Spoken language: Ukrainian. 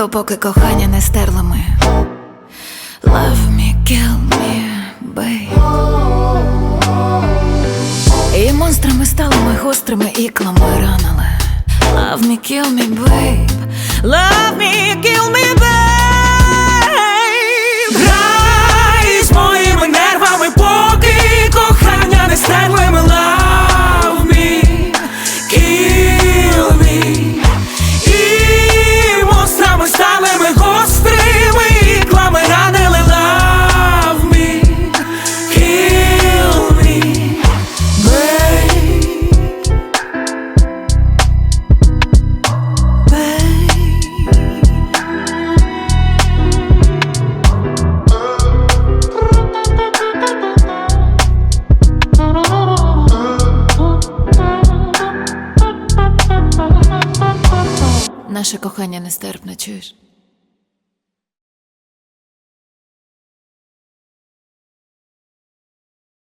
допоки кохання не стерли ми. Love me, kill me, babe. І монстрами стали ми гострими іклами ранили. Love me, kill me, babe. Love me, kill me, Наше кохання нестерпне, чуєш?